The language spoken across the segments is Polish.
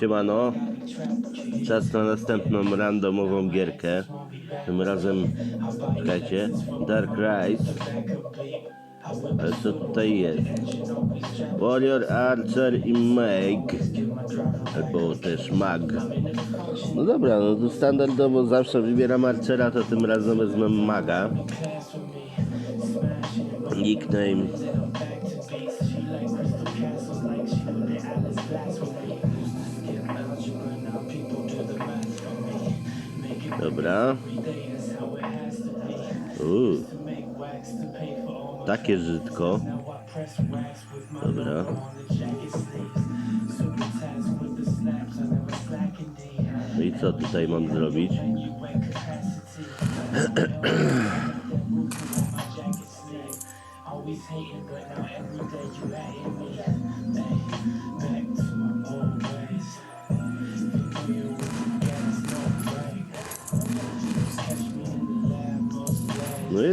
Siemano. Czas na następną randomową gierkę. Tym razem, czekajcie, Dark Rise. Ale co tutaj jest? Warrior, Archer i Mag. Albo też Mag. No dobra, no to standardowo zawsze wybieram Archera, to tym razem wezmę Maga. Nickname Dobra. Uuu. Takie żytko. Dobra. No i co tutaj mam zrobić?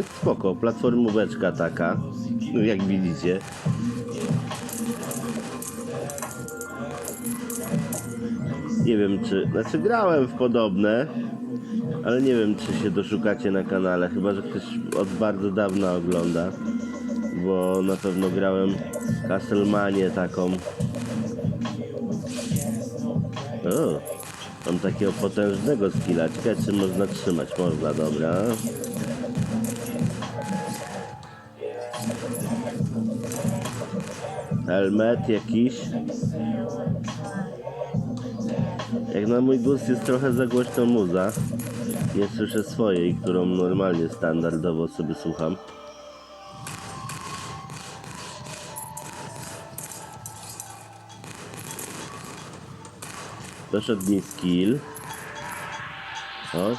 jest spoko, platformóweczka taka, no jak widzicie. Nie wiem czy, znaczy grałem w podobne, ale nie wiem czy się doszukacie na kanale, chyba że ktoś od bardzo dawna ogląda, bo na pewno grałem Castlemanię taką. O, mam takiego potężnego skilla, czy można trzymać, można, dobra. Helmet jakiś. Jak na mój gust jest trochę za głośno muza. Nie słyszę swojej, którą normalnie standardowo sobie słucham. Doszedł mi skill. O.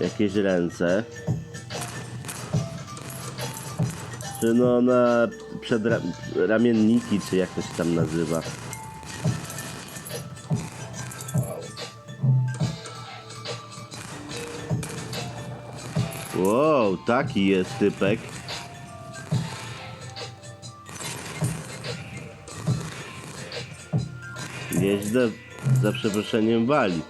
Jakieś ręce. No na przedramienniki, czy jak to się tam nazywa. Wow, taki jest typek. Nieźle za przeproszeniem wali.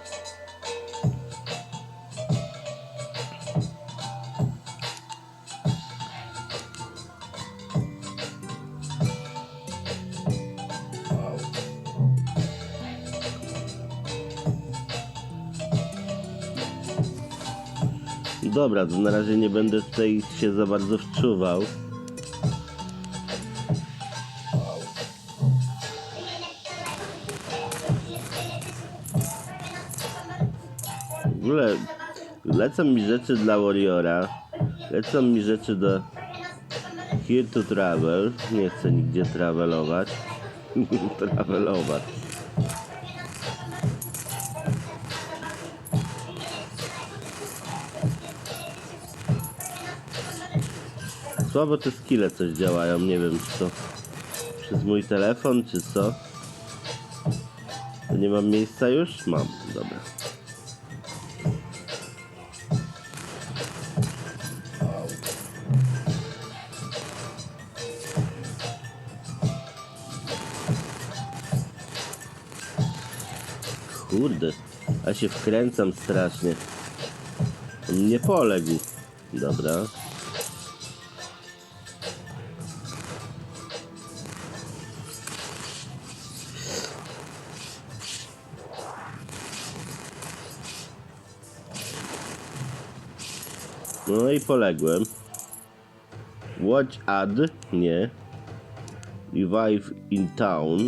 Dobra, to na razie nie będę tutaj się za bardzo wczuwał. W ogóle lecą mi rzeczy dla Warriora. Lecą mi rzeczy do Here to Travel. Nie chcę nigdzie travelować. travelować. Słabo te skille coś działają, nie wiem czy to przez mój telefon, czy co. To nie mam miejsca już? Mam, dobra. Kurde, a się wkręcam strasznie. Nie poległ. Dobra. No i poległem. Watch ad, nie. Revive in town.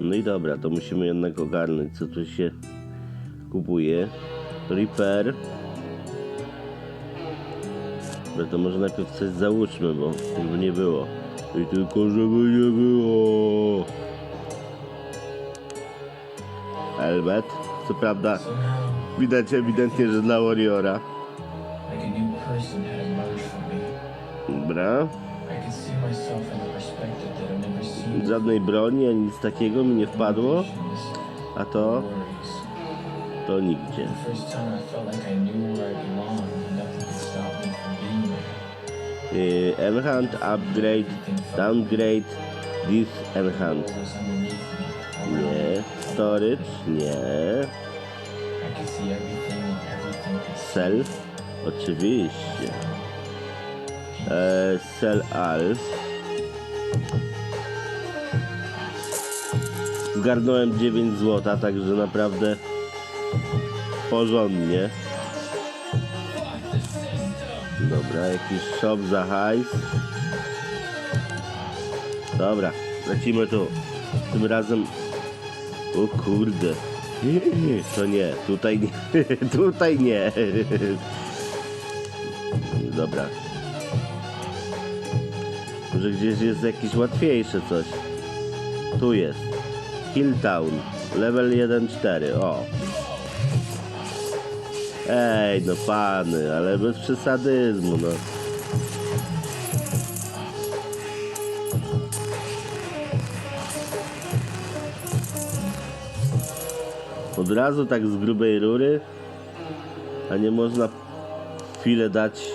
No i dobra, to musimy jednak ogarnąć, co tu się kupuje. Repair. Dobra, to może najpierw coś załóżmy, bo żeby nie było. I tylko żeby nie było. Helmet. Co prawda, widać ewidentnie, że dla Warriora. Like a new person had emerged from me. Dobra. I could see myself in a perspective that I've never seen. Żadnej broni, ani nic takiego mi nie wpadło. A to, to nigdzie. The first time I felt like I knew where I belonged and nothing could stop me from being there. Yy, enhance, upgrade, downgrade. Me? Nie. Storage? Nie. I Oczywiście. E, cell Al. Zgarnąłem 9 złota, także naprawdę porządnie. Dobra, jakiś shop za hajs. Dobra, lecimy tu. Tym razem... O kurde. To nie, tutaj nie, tutaj nie. Dobra. Może gdzieś jest jakieś łatwiejsze coś. Tu jest. Hilltown. Level 1-4. O. Ej, no pany, ale bez przesadyzmu, no. Od razu tak z grubej rury, a nie można chwilę dać,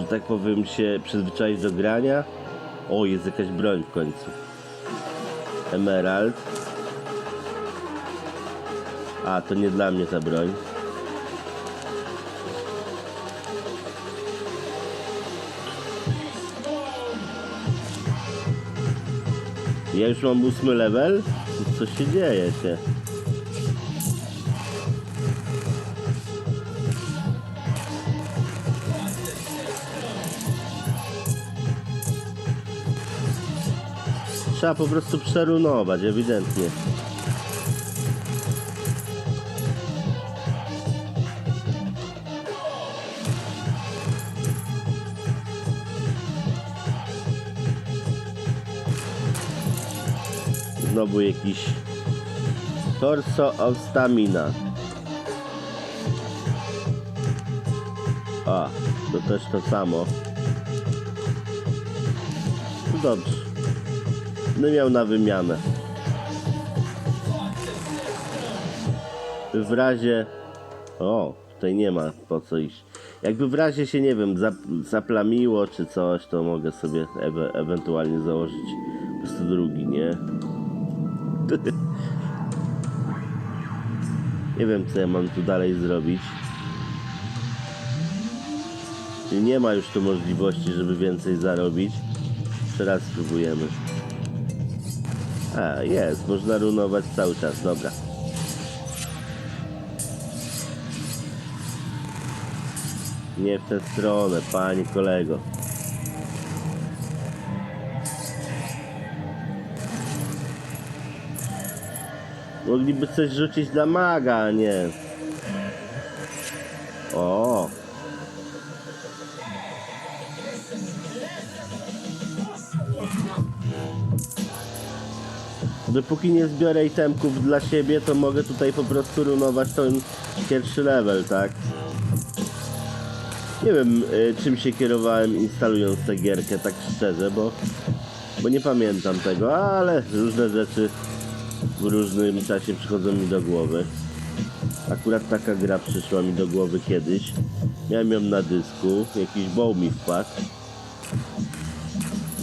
że tak powiem, się przyzwyczaić do grania. O, jest jakaś broń w końcu. Emerald. A, to nie dla mnie ta broń. Ja już mam ósmy level? Co się dzieje się? Trzeba po prostu przerunować, ewidentnie. Znowu jakiś Torso of Stamina. A, to też to samo. Dobrze. No miał na wymianę. W razie... O, tutaj nie ma po co iść. Jakby w razie się, nie wiem, zap- zaplamiło czy coś, to mogę sobie ewe- ewentualnie założyć po prostu drugi, nie? Nie wiem, co ja mam tu dalej zrobić. Nie ma już tu możliwości, żeby więcej zarobić. Jeszcze raz spróbujemy. A, jest. Można runować cały czas. Dobra. Nie w tę stronę, panie kolego. Mogliby coś rzucić dla maga, a nie. Dopóki nie zbiorę itemków dla siebie, to mogę tutaj po prostu runować ten pierwszy level, tak? Nie wiem, y, czym się kierowałem instalując tę gierkę, tak szczerze, bo, bo nie pamiętam tego, ale różne rzeczy w różnym czasie przychodzą mi do głowy. Akurat taka gra przyszła mi do głowy kiedyś. Miałem ją na dysku, jakiś boł mi wpadł.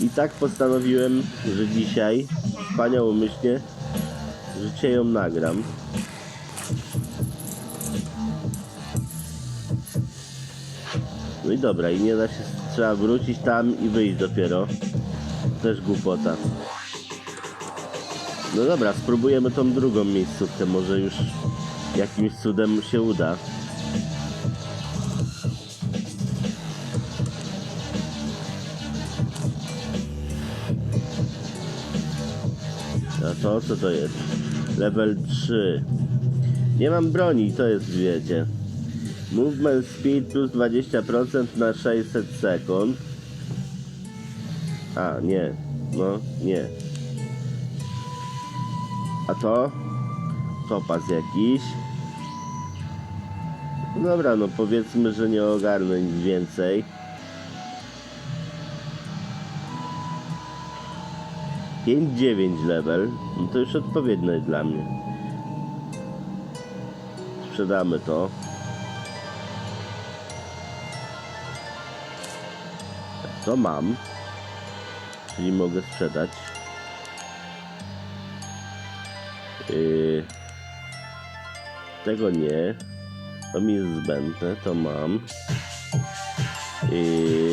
I tak postanowiłem, że dzisiaj wspaniałomyślnie, że cię ją nagram. No i dobra, i nie da się, trzeba wrócić tam i wyjść dopiero. Też głupota. No dobra, spróbujemy tą drugą miejscówkę, może już jakimś cudem się uda. A to co to jest? Level 3. Nie mam broni, to jest wiecie. Movement speed plus 20% na 600 sekund. A, nie. No, nie. A to? Topaz jakiś. Dobra, no powiedzmy, że nie ogarnę nic więcej. Pięć dziewięć level, no to już odpowiednio jest dla mnie. Sprzedamy to. To mam. czyli mogę sprzedać. Yy, tego nie. To mi jest zbędne, to mam. Yy,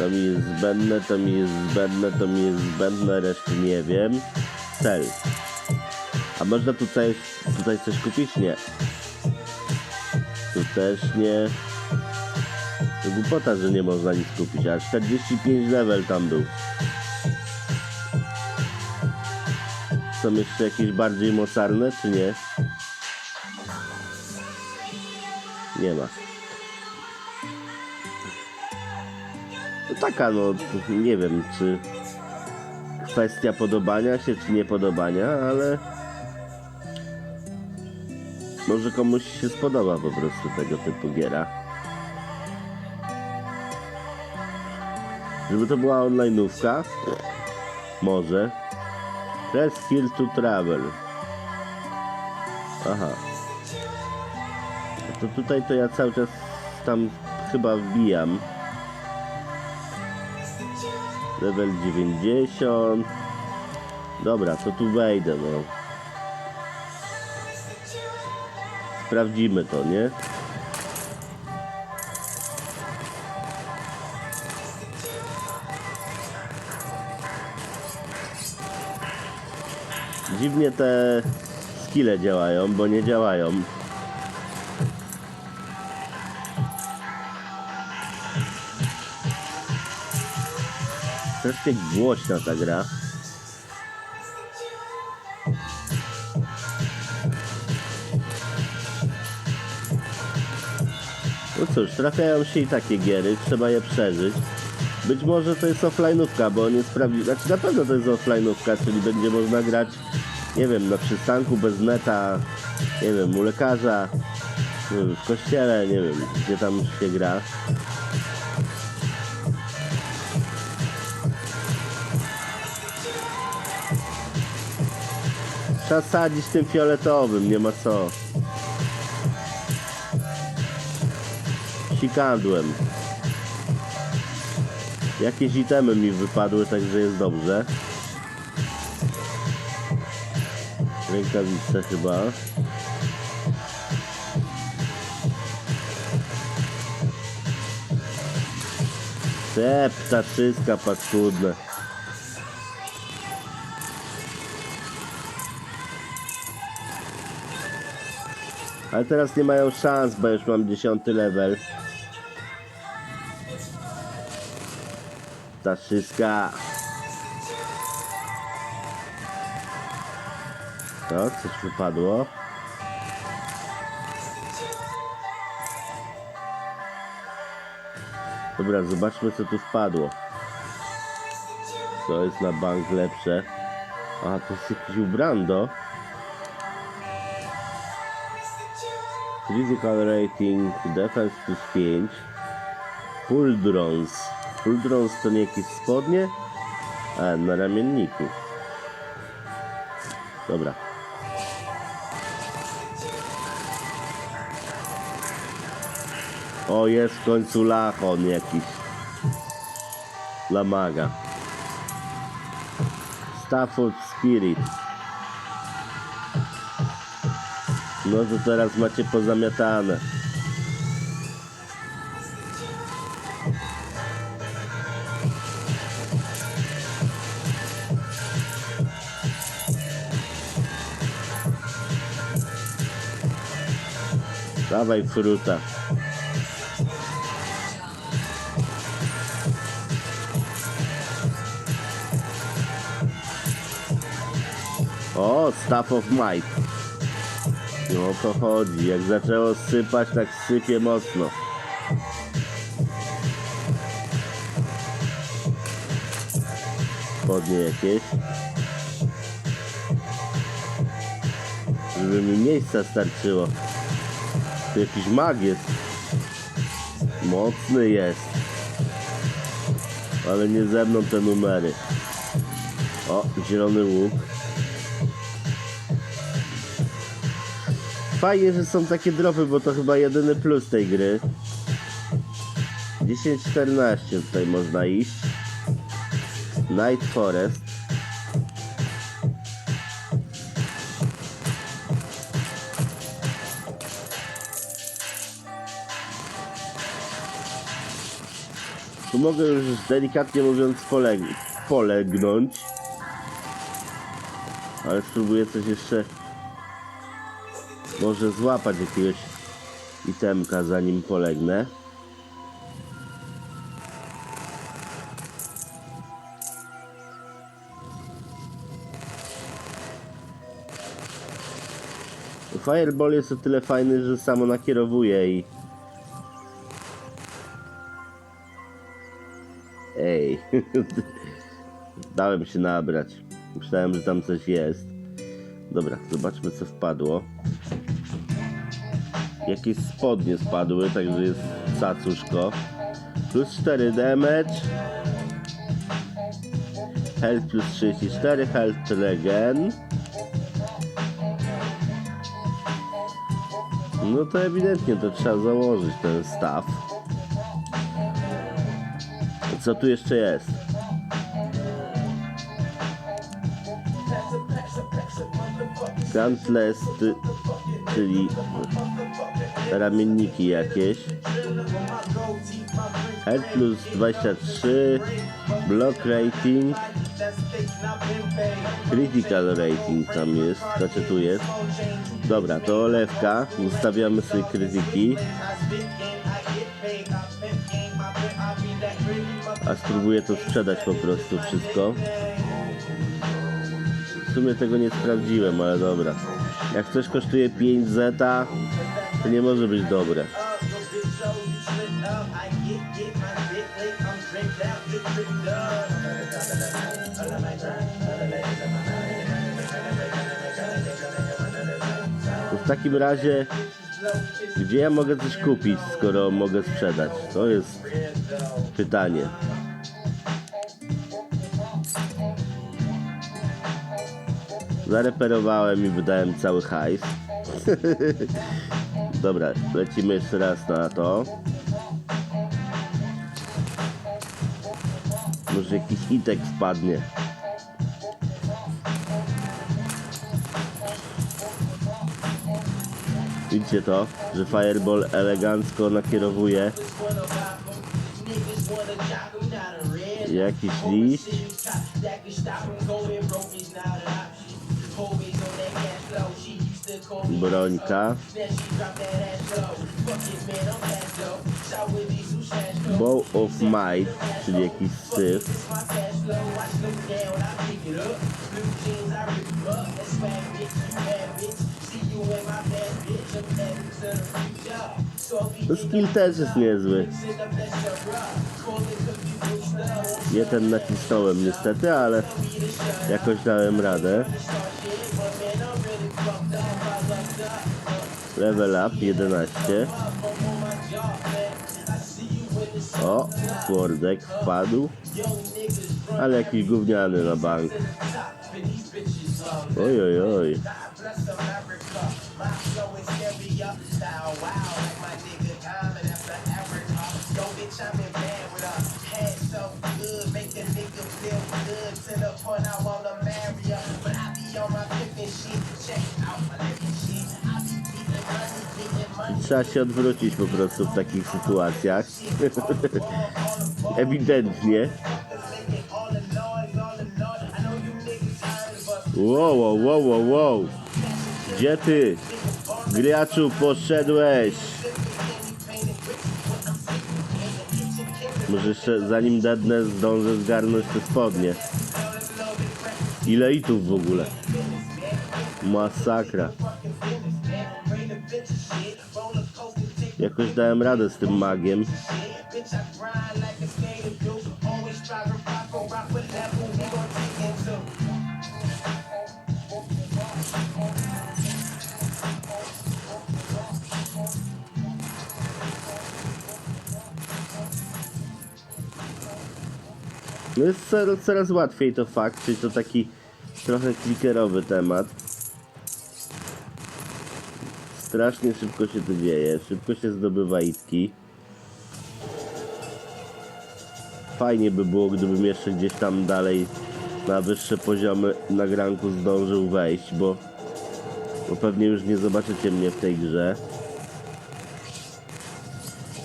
to mi jest zbędne, to mi jest zbędne, to mi jest zbędne, reszty nie wiem. Cel. A można tutaj, tutaj coś kupić? Nie. Tu też nie. To głupota, że nie można nic kupić, a 45 level tam był. Są jeszcze jakieś bardziej mocarne, czy nie? Nie ma. Taka no, nie wiem czy kwestia podobania się czy niepodobania, ale może komuś się spodoba po prostu tego typu giera. Żeby to była online'ówka? Może. Press skill to travel. Aha. To tutaj to ja cały czas tam chyba wbijam. Level 90. Dobra, to tu wejdę, no. Sprawdzimy to, nie? Dziwnie te skille działają, bo nie działają. Strasznie głośna ta gra. No cóż, trafiają się i takie giery, trzeba je przeżyć. Być może to jest offline'ówka, bo nie sprawdzi... Znaczy na pewno to jest offline'ówka, czyli będzie można grać, nie wiem, na przystanku bez neta, nie wiem, u lekarza, nie wiem, w kościele, nie wiem, gdzie tam się gra. Trzeba sadzić tym fioletowym, nie ma co. Sikadłem. Jakieś itemy mi wypadły, także jest dobrze. Rękawice chyba. Te ptaszyska paskudne. Ale teraz nie mają szans, bo już mam 10 level. Ptaszyska. To, coś wypadło. Dobra, zobaczmy co tu wpadło. Co jest na bank lepsze? A, to jest jakiś ubrando. Physical rating, defense plus 5. Puldrons. Puldrons to nie jakieś spodnie? A, na ramienniku. Dobra. O, jest w końcu lachon jakiś. Lamaga. Stafford Spirit. No to teraz macie pozamiatane. Dawaj fruta. O, Staff of Might. No o to chodzi. Jak zaczęło sypać, tak sypie mocno. Spodnie jakieś. Żeby mi miejsca starczyło. Tu jakiś mag jest. Mocny jest. Ale nie ze mną te numery. O, zielony łuk. Fajnie, że są takie dropy, bo to chyba jedyny plus tej gry. 10-14 tutaj można iść. Night Forest. Tu mogę już delikatnie mówiąc poleg polegnąć. Ale spróbuję coś jeszcze może złapać jakiegoś itemka zanim polegnę. Fireball jest o tyle fajny, że samo nakierowuje i... Ej, dałem się nabrać. Myślałem, że tam coś jest. Dobra, zobaczmy co wpadło. Jakieś spodnie spadły, także jest cacuszko. Plus 4 damage. Health plus 34, health regen. No to ewidentnie to trzeba założyć ten staw. Co tu jeszcze jest? Gauntless, ty- czyli ramienniki jakieś. Health plus 23, block rating, critical rating tam jest, znaczy tu jest. Dobra, to olewka, ustawiamy sobie krytyki. A spróbuję to sprzedać po prostu wszystko. W sumie tego nie sprawdziłem, ale dobra. Jak coś kosztuje 5 zeta, to nie może być dobre. To w takim razie, gdzie ja mogę coś kupić, skoro mogę sprzedać? To jest pytanie. Zareperowałem i wydałem cały hajs. Dobra, lecimy jeszcze raz na to. Może jakiś itek wpadnie. Widzicie to, że Fireball elegancko nakierowuje jakiś liść. Brońka. Bow of Might, czyli jakiś syf. Skill też jest niezły. Nie ten nacisnąłem niestety, ale jakoś dałem radę. Level up 11. O, Swordek wpadł. Ale jakiś gówniany na bank. Oj, oj, oj. Trzeba się odwrócić po prostu w takich sytuacjach. Ewidentnie. Wow, wow, wow, wow. Gdzie ty? Griaczu poszedłeś. Może jeszcze zanim dadnę zdążę zgarnąć te spodnie. Ile itów w ogóle? Masakra. Jakoś dałem radę z tym magiem. No jest coraz, coraz łatwiej to fakt, czyli to taki trochę klikerowy temat. Strasznie szybko się to dzieje, szybko się zdobywa itki. fajnie by było, gdybym jeszcze gdzieś tam dalej na wyższe poziomy nagranku zdążył wejść, bo, bo pewnie już nie zobaczycie mnie w tej grze.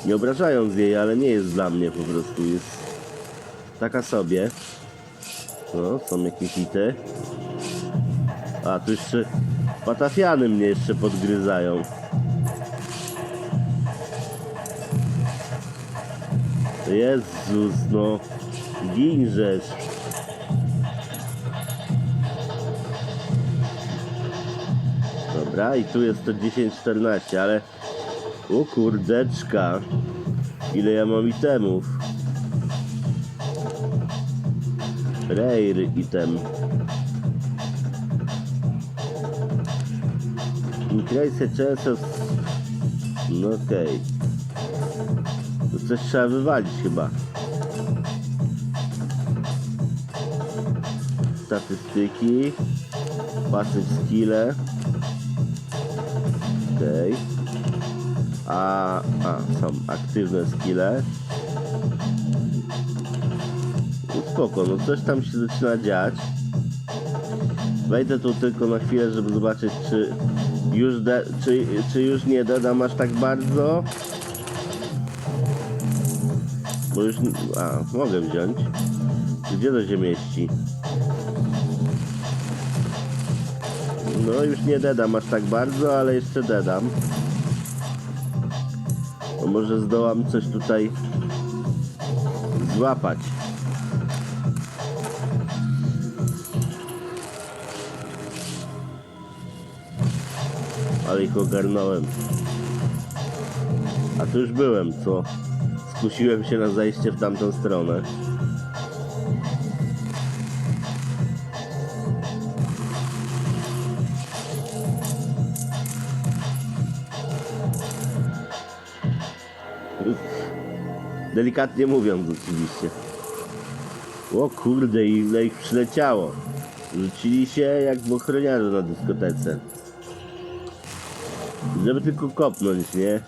Nie obrażając jej, ale nie jest dla mnie po prostu, jest taka sobie. No, są jakieś hity. A, tu jeszcze patafiany mnie jeszcze podgryzają. Jezus, no. Ginżesz. Dobra, i tu jest to 10-14, ale... O kurdeczka. Ile ja mam itemów. Rare item. Chance of... No okej. To coś trzeba wywalić chyba. Statystyki. Pasyw skille. Okej. A, a, są aktywne skille. No spoko, no coś tam się zaczyna dziać. Wejdę tu tylko na chwilę, żeby zobaczyć, czy już, de, czy, czy już nie dodam aż tak bardzo. Bo już... A, mogę wziąć. Gdzie to się mieści? No już nie dedam aż tak bardzo, ale jeszcze dedam. Bo może zdołam coś tutaj złapać. Ale ich ogarnąłem. A tu już byłem, co? Skusiłem się na zajście w tamtą stronę. Delikatnie mówiąc oczywiście. O kurde, ile ich przyleciało. Rzucili się jak w ochroniarzu na dyskotece. Żeby tylko kopnąć, nie?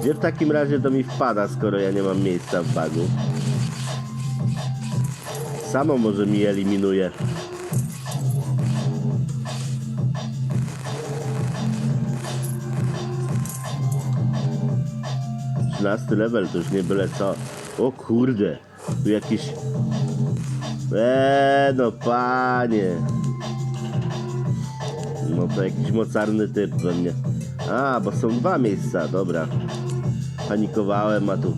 Gdzie w takim razie to mi wpada, skoro ja nie mam miejsca w bagu? Samo może mi eliminuje. Trzynasty level to już nie byle co. O kurde, tu jakiś... Eee, no panie. No to jakiś mocarny typ pewnie. A, bo są dwa miejsca, dobra. Panikowałem, a tu...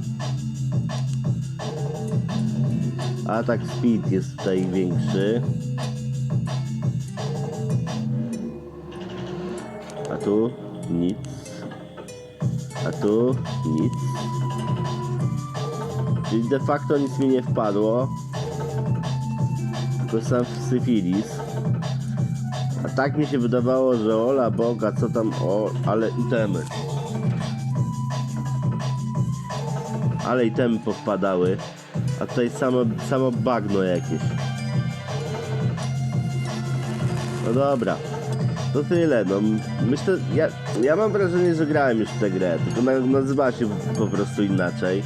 Atak speed jest tutaj większy. A tu nic. A tu nic. Czyli de facto nic mi nie wpadło. Tylko sam syfilis. A tak mi się wydawało, że ola Boga, co tam, o, ale itemy. Ale itemy powpadały. A tutaj samo, samo bagno jakieś. No dobra. To tyle, no myślę, ja, ja mam wrażenie, że grałem już w tę grę, tylko na- nazywa się po prostu inaczej.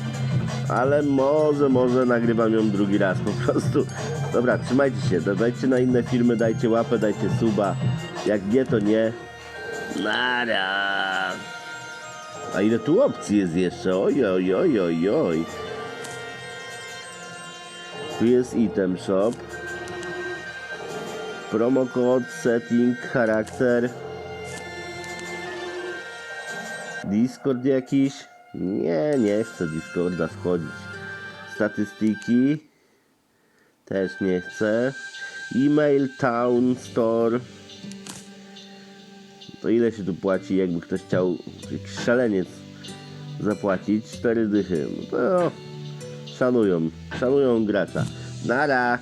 Ale może, może nagrywam ją drugi raz po prostu. Dobra, trzymajcie się, dajcie na inne filmy, dajcie łapę, dajcie suba. Jak nie, to nie. Nara. A ile tu opcji jest jeszcze? Oj, oj, oj, oj, oj. Tu jest item shop. Promo code, setting, charakter. Discord jakiś? Nie, nie chcę Discorda wchodzić. Statystyki. Też nie chcę. E-mail, town, store. To ile się tu płaci, jakby ktoś chciał jakiś szaleniec zapłacić? Cztery dychy. No to szanują, szanują gracza. Nara!